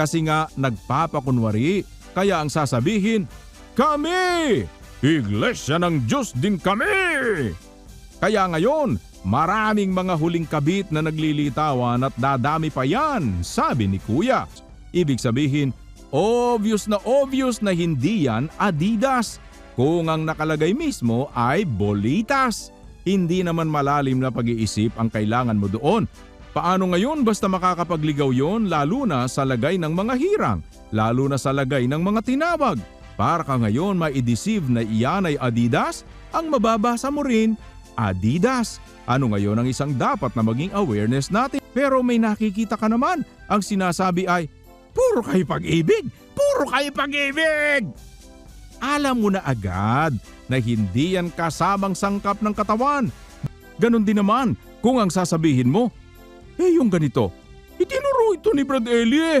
Kasi nga nagpapakunwari. Kaya ang sasabihin, Kami! Iglesia ng Diyos din kami! Kaya ngayon, maraming mga huling kabit na naglilitawan at dadami pa yan, sabi ni Kuya. Ibig sabihin, obvious na obvious na hindi yan Adidas. Kung ang nakalagay mismo ay Bolitas. Hindi naman malalim na pag-iisip ang kailangan mo doon. Paano ngayon basta makakapagligaw yon lalo na sa lagay ng mga hirang, lalo na sa lagay ng mga tinawag? Para ka ngayon ma-deceive na iyan ay Adidas, ang mababasa mo rin, Adidas. Ano ngayon ang isang dapat na maging awareness natin? Pero may nakikita ka naman, ang sinasabi ay, Puro kayo pag-ibig! Puro kayo pag-ibig! Alam mo na agad na hindi yan kasamang sangkap ng katawan. Ganon din naman kung ang sasabihin mo, eh yung ganito, itinuro ito ni Brad Eli eh.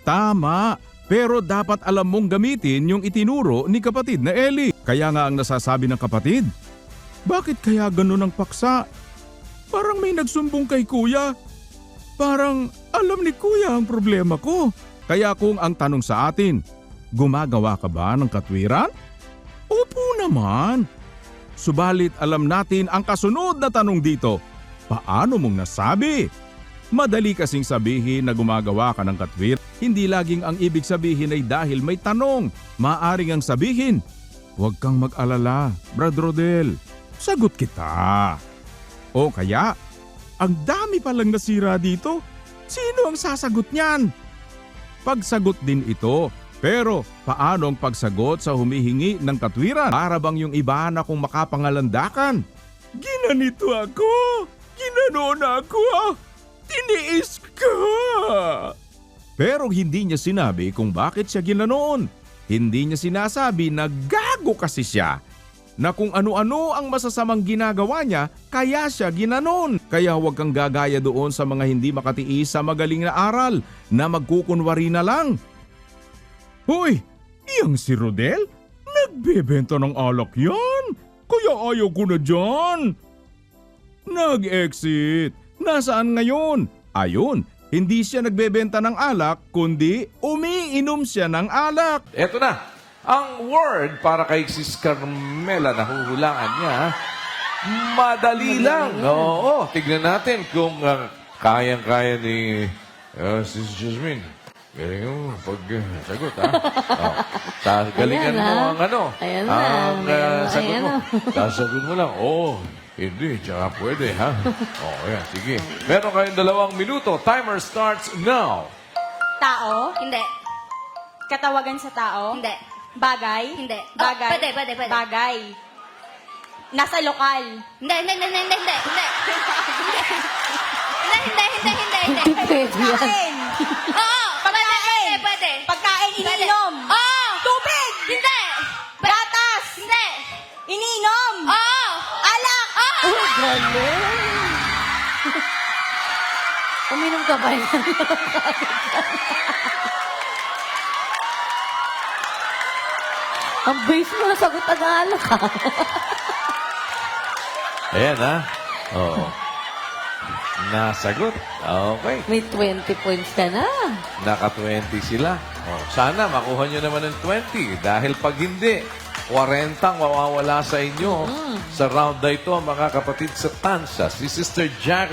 Tama, pero dapat alam mong gamitin yung itinuro ni kapatid na Eli. Kaya nga ang nasasabi ng kapatid, bakit kaya ganon ang paksa? Parang may nagsumbong kay kuya. Parang alam ni kuya ang problema ko. Kaya kung ang tanong sa atin, gumagawa ka ba ng katwiran? Opo naman. Subalit alam natin ang kasunod na tanong dito. Paano mong nasabi? Madali kasing sabihin na gumagawa ka ng katwir. Hindi laging ang ibig sabihin ay dahil may tanong. Maaring ang sabihin, Huwag kang mag-alala, Brad Rodel. Sagot kita. O kaya, ang dami palang nasira dito. Sino ang sasagot niyan? Pagsagot din ito. Pero paano ang pagsagot sa humihingi ng katwiran? Para bang yung iba na kung makapangalandakan? Ginanito ako! Ginanon ako! Tiniis ka! Pero hindi niya sinabi kung bakit siya ginanoon. Hindi niya sinasabi na gago kasi siya. Na kung ano-ano ang masasamang ginagawa niya, kaya siya ginanon. Kaya huwag kang gagaya doon sa mga hindi makatiis sa magaling na aral na magkukunwari na lang. Hoy, iyang si Rodel? Nagbebenta ng alak yan. Kaya ayaw ko na dyan. Nag-exit. Nasaan ngayon? Ayun, hindi siya nagbebenta ng alak, kundi umiinom siya ng alak. Eto na. Ang word para kay Sis Carmela na huhulaan niya, madali lang. Oo, tignan natin kung ah, kayang-kaya ni uh, Sis Jasmine. Galing mo pag uh, sagot, ha? Oh. Ta galingan Ayan, mo ang ano. Ayan na, ang ayan ah, na, sagot ayan mo. na. Sasagot mo lang, oh, hindi, tsaka pwede, ha? Oh, ayan, sige. Meron kayong dalawang minuto. Timer starts now. Tao? Hindi. Katawagan sa tao? Hindi. Bagay? Hindi. Bagay? Oh, pwede, pwede, pwede. Bagay. Nasa lokal? Hindi, hindi, hindi, hindi, hindi, hindi. Hindi, hindi, hindi, hindi, hindi. Hindi pwede yan. Pagkain? Oo, galing. Uminom ka ba yan? Ang base mo na sagot ang alak ha. Ayan, ha? Oo. Nasagot. Okay. May 20 points ka na. Naka-20 sila. Oh, sana makuha nyo naman ng 20. Dahil pag hindi, 40 ang mawawala sa inyo sa round na ito, mga kapatid sa Tansa. Si Sister Jacqueline